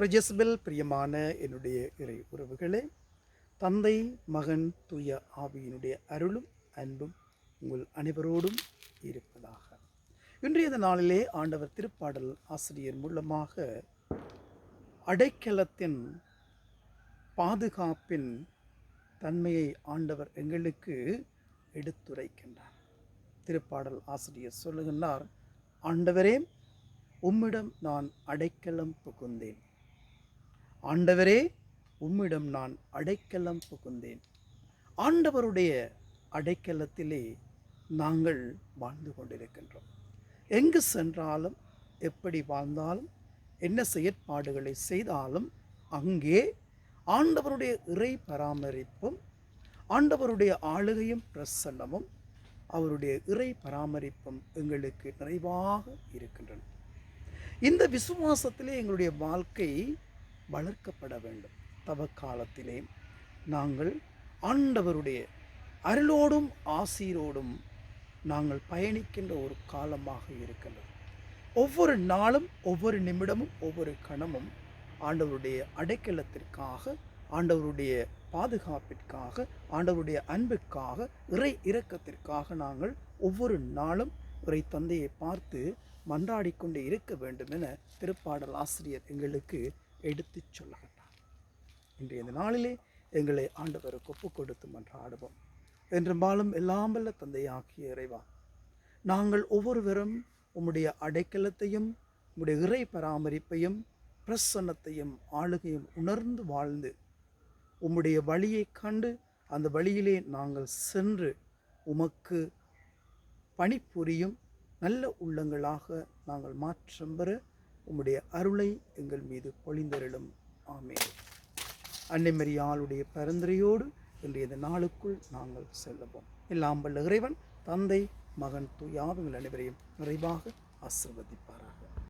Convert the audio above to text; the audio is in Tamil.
பிரஜஸ்பில் பிரியமான என்னுடைய இறை உறவுகளே தந்தை மகன் தூய ஆவியினுடைய அருளும் அன்பும் உங்கள் அனைவரோடும் இருப்பதாக. இன்றைய நாளிலே ஆண்டவர் திருப்பாடல் ஆசிரியர் மூலமாக அடைக்கலத்தின் பாதுகாப்பின் தன்மையை ஆண்டவர் எங்களுக்கு எடுத்துரைக்கின்றார். திருப்பாடல் ஆசிரியர் சொல்லுகின்றார் ஆண்டவரே உம்மிடம் நான் அடைக்கலம் புகுந்தேன். ஆண்டவரே உம்மிடம் நான் அடைக்கலம் புகுந்தேன். ஆண்டவருடைய அடைக்கலத்திலே நாங்கள் வாழ்ந்து கொண்டிருக்கின்றோம். எங்கு சென்றாலும் எப்படி வாழ்ந்தாலும் என்ன செயற்பாடுகளை செய்தாலும் அங்கே ஆண்டவருடைய இறை பராமரிப்பும் ஆண்டவருடைய ஆளுகையும் பிரசன்னமும் அவருடைய இறை பராமரிப்பும் எங்களுக்கு நிறைவாக இருக்கின்றன. இந்த விசுவாசத்திலே எங்களுடைய வாழ்க்கை வளர்க்கப்பட வேண்டும். தவக்காலத்திலே நாங்கள் ஆண்டவருடைய அருளோடும் ஆசீரோடும் நாங்கள் பயணிக்கின்ற ஒரு காலமாக இருக்கின்றது. ஒவ்வொரு நாளும் ஒவ்வொரு நிமிடமும் ஒவ்வொரு கணமும் ஆண்டவருடைய அடைக்கலத்திற்காக ஆண்டவருடைய பாதுகாப்பிற்காக ஆண்டவருடைய அன்பிற்காக இறை இரக்கத்திற்காக நாங்கள் ஒவ்வொரு நாளும் இறை தந்தையை பார்த்து மன்றாடிக்கொண்டே இருக்க வேண்டும் என திருப்பாடல் ஆசிரியர் எங்களுக்கு எடுத்துச் சொல்லுகின்றார் இன்றைய இந்த நாளிலே எங்களை ஆண்டவருக்கு ஒப்பு கொடுத்து மன்றாடுவோம் என்றும்பாலும் எல்லாம் வல்ல தந்தையாக்கிய இறைவா நாங்கள் ஒவ்வொருவரும் உம்முடைய அடைக்கலத்தையும் உம்முடைய இறை பராமரிப்பையும் பிரசன்னத்தையும் ஆளுகையும் உணர்ந்து வாழ்ந்து உம்முடைய வழியை கண்டு அந்த வழியிலே நாங்கள் சென்று உமக்கு பணிபுரியும் நல்ல உள்ளங்களாக நாங்கள் மாற்றம் பெற உம்முடைய அருளை எங்கள் மீது பொழிந்தருளும். ஆமே அன்னை மரியாளுடைய பரந்துரையோடு இன்றைய இந்த நாளுக்குள் நாங்கள் செல்லவோம் எல்லாம் வல்ல இறைவன் தந்தை மகன் துயாவங்கள் அனைவரையும் நிறைவாக ஆசிர்வதிப்பாராக.